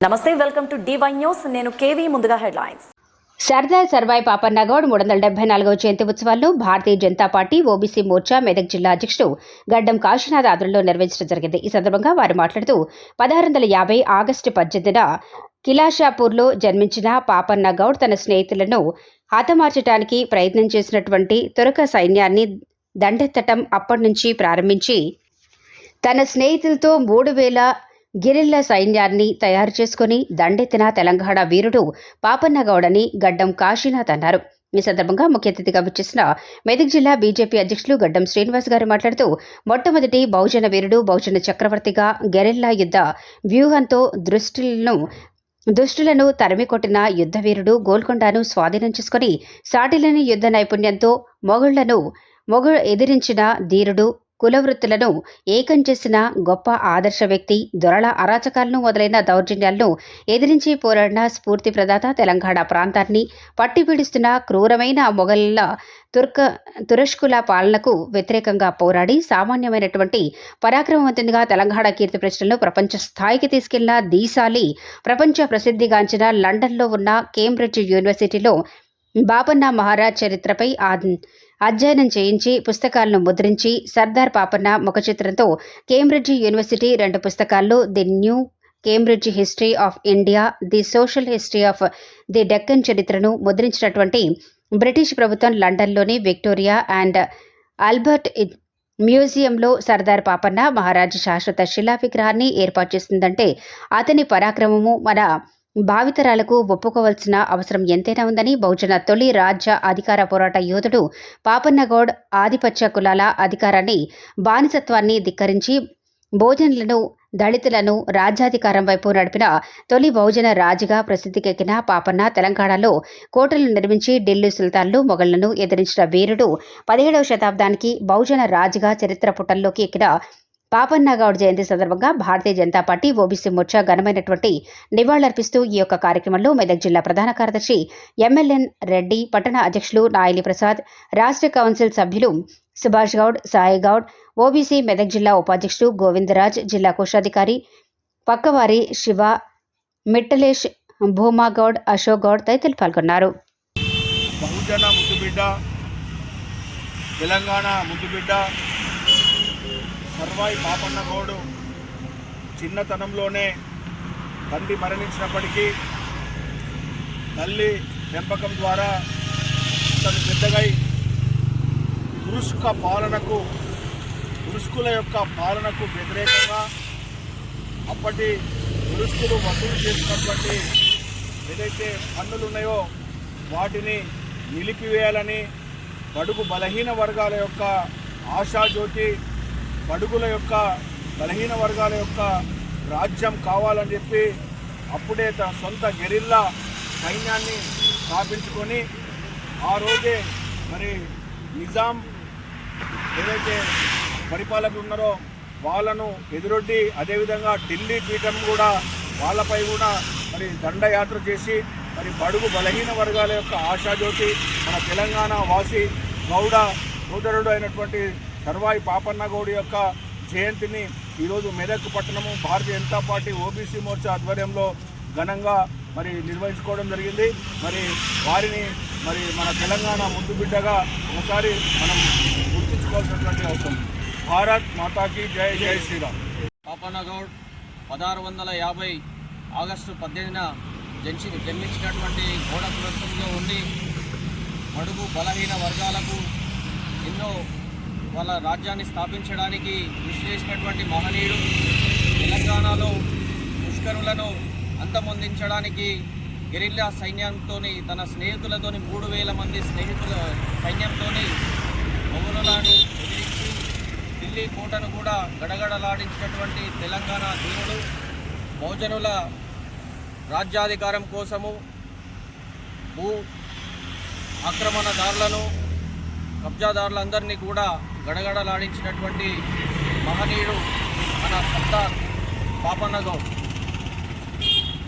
Namaste welcome to DY news నేను KV ముందుగా headlines. Sardar Sarvai Papannagoud మూడు వందల డెబ్బై నాలుగవ జయంతి ఉత్సవాల్లో భారతీయ జనతా పార్టీ ఓబీసీ మోర్చా మెదక్ జిల్లా అధ్యక్షుడు గడ్డం కాశీనాథ్ ఆధ్వర్యంలో నిర్వహించడం జరిగింది. ఈ సందర్భంగా వారు మాట్లాడుతూ పదహారు వందల యాభై ఆగస్టు పద్దెనిమిదిన కిలాషాపూర్లో జన్మించిన పాపన్న గౌడ్ తన స్నేహితులను హతమార్చడానికి ప్రయత్నం చేసినటువంటి తురక సైన్యాన్ని దండెత్తటం అప్పటి నుంచి ప్రారంభించి తన స్నేహితులతో మూడు వేల గిరిల్లా సైన్యాన్ని తయారు చేసుకుని దండెత్తిన తెలంగాణ వీరుడు పాపన్నగౌడని గడ్డం కాశీనాథ్ అన్నారు. ఈ సందర్భంగా ముఖ్య అతిథిగా విచ్చేసిన మెదక్ జిల్లా బీజేపీ అధ్యక్షులు గడ్డం శ్రీనివాస్ గారు మాట్లాడుతూ మొట్టమొదటి బహుజన వీరుడు బహుజన చక్రవర్తిగా గెరిల్లా యుద్ధ వ్యూహంతో దృష్టిలను దుష్టులను తరిమికొట్టిన యుద్ధ వీరుడు గోల్కొండను స్వాధీనం చేసుకుని సాటిలేని యుద్ధ నైపుణ్యంతో మొగుళ్ళను మొగు ఎదిరించిన ధీరుడు కులవృత్తులను ఏకం చేసిన గొప్ప ఆదర్శ వ్యక్తి దొరల అరాచకాలను మొదలైన దౌర్జన్యాలను ఎదిరించి పోరాడిన స్ఫూర్తి ప్రదాత తెలంగాణ ప్రాంతాన్ని పట్టిపీడిస్తున్న క్రూరమైన మొఘల్ల తుర్క తురష్కుల పాలనకు వ్యతిరేకంగా పోరాడి సామాన్యమైనటువంటి పరాక్రమవంతునిగా తెలంగాణ కీర్తి ప్రశ్నలను ప్రపంచ స్థాయికి తీసుకెళ్ళిన దీశాలి ప్రపంచ ప్రసిద్ధిగాంచిన లండన్లో ఉన్న కేంబ్రిడ్జ్ యూనివర్సిటీలో బాపన్న మహారాజ్ చరిత్రపై ఆ అధ్యయనం చేయించి పుస్తకాలను ముద్రించి సర్దార్ పాపన్న ముఖచిత్రంతో కేంబ్రిడ్జి కేంబ్రిడ్జ్ యూనివర్సిటీ రెండు పుస్తకాల్లో the New Cambridge History of India the Social History of the Deccan చరిత్రను ముద్రించినటువంటి బ్రిటిష్ ప్రభుత్వం లండన్లోని విక్టోరియా అండ్ ఆల్బర్ట్ మ్యూజియంలో సర్దార్ పాపన్న మహారాజ్ శాశ్వత శిలా విగ్రహాన్ని ఏర్పాటు చేస్తుందంటే అతని పరాక్రమము మన భావితరాలకు ఒప్పుకోవాల్సిన అవసరం ఎంతైనా ఉందని బహుజన తొలి రాజ్య అధికార పోరాట యోధుడు పాపన్నగౌడ్ ఆధిపత్య కులాల అధికారాన్ని బానిసత్వాన్ని ధిక్కరించి భోజనులను దళితులను రాజ్యాధికారం వైపు నడిపిన తొలి బహుజన రాజుగా ప్రసిద్ధికెక్కిన పాపన్న తెలంగాణలో కోటలు నిర్మించి ఢిల్లీ సుల్తాన్లు మొఘళ్ళను ఎదిరించిన వీరుడు పదిహేడవ శతాబ్దానికి బహుజన రాజుగా చరిత్ర పుటల్లోకి ఎక్కిన పాపన్న గౌడ్ జయంతి సందర్భంగా భారతీయ జనతా పార్టీ ఓబీసీ మోర్చా ఘనమైనటువంటి నివాళులర్పిస్తూ ఈ యొక్క కార్యక్రమంలో మెదక్ జిల్లా ప్రధాన కార్యదర్శి ఎమ్మెల్యేన్ రెడ్డి పట్టణ అధ్యక్షులు నాయలి ప్రసాద్ రాష్ట్ర కౌన్సిల్ సభ్యులు సుభాష్ గౌడ్ సాయి గౌడ్ ఓబీసీ మెదక్ జిల్లా ఉపాధ్యక్షుడు గోవిందరాజ్ జిల్లా కోశాధికారి పక్కవారి శివ మిట్టలేష్ భూమాగౌడ్ అశోక్ గౌడ్ తదితరులు పాల్గొన్నారు. తెలంగాణ ముద్దుబిడ్డ సర్వాయి పాపన్న గౌడు చిన్నతనంలోనే తండ్రి మరణించినప్పటికీ తల్లి పెంపకం ద్వారా తను పెద్దగై తురుష్క పాలనకు తురుష్కుల యొక్క పాలనకు వ్యతిరేకంగా అప్పటి తురుష్కులు వసూలు చేసినటువంటి ఏదైతే పన్నులు ఉన్నాయో వాటిని నిలిపివేయాలని బడుగు బలహీన వర్గాల యొక్క ఆశాజ్యోతి బడుగుల యొక్క బలహీన వర్గాల యొక్క రాజ్యం కావాలని చెప్పి అప్పుడే తన సొంత గెరిల్లా సైన్యాన్ని స్థాపించుకొని ఆ రోజే మరి నిజాం ఏదైతే పరిపాలకులు ఉన్నారో వాళ్ళను ఎదురొడ్డి అదేవిధంగా ఢిల్లీ పీఠం కూడా వాళ్ళపై కూడా మరి దండయాత్ర చేసి మరి బడుగు బలహీన వర్గాల యొక్క ఆశాజ్యోతి మన తెలంగాణ వాసి గౌడ సోదరుడు అయినటువంటి సర్వాయి పాపన్నగౌడి యొక్క జయంతిని ఈరోజు మెదక్ పట్టణము భారతీయ జనతా పార్టీ ఓబీసీ మోర్చా ఆధ్వర్యంలో ఘనంగా మరి నిర్వహించుకోవడం జరిగింది. మరి వారిని మరి మన తెలంగాణ ముద్దు బిడ్డగా ఒకసారి మనం గుర్తించుకోవాల్సినటువంటి అవసరం. భారత్ మాతాకి జై జై శ్రీరామ్. పాపన్న గౌడ్ పదహారు వందల యాభై ఆగస్టు పద్దెనిమిదిన జన్సి జన్మించినటువంటి గోడ కులస్థంలో ఉండి మడుగు బలహీన వర్గాలకు ఎన్నో వాళ్ళ రాజ్యాన్ని స్థాపించడానికి కృషి చేసినటువంటి మహనీయుడు. తెలంగాణలో పుష్కరులను అంతమొందించడానికి గెరిల్లా సైన్యంతో తన స్నేహితులతోని మూడు వేల మంది స్నేహితుల సైన్యంతో మొగులను ఎదిరించి ఢిల్లీ కోటను కూడా గడగడలాడించినటువంటి తెలంగాణ దీనుడు బహుజనుల రాజ్యాధికారం కోసము భూ ఆక్రమణదారులను కబ్జాదారులందరినీ కూడా గడగడలాడించినటువంటి మహనీయుడు మన సర్దార్ పాపన్న గౌడ్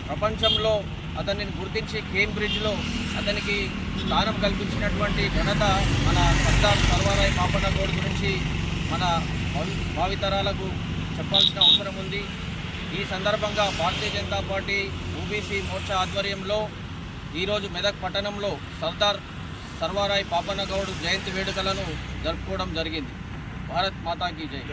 ప్రపంచంలో అతన్ని గుర్తించి కేంబ్రిడ్జ్లో అతనికి స్థానం కల్పించినటువంటి ఘనత మన సర్దార్ సర్వారాయ్ పాపన్న గౌడ్ గురించి మన భావి- భావితరాలకు చెప్పాల్సిన అవసరం ఉంది. ఈ సందర్భంగా భారతీయ జనతా పార్టీ ఓబీసీ మోర్చా ఆధ్వర్యంలో ఈరోజు మెదక్ పట్టణంలో సర్దార్ సర్వారాయ్ పాపన్నగౌడ్ జయంతి వేడుకలను జరుపుకోవడం జరిగింది. భారత్ మాతాకి జై.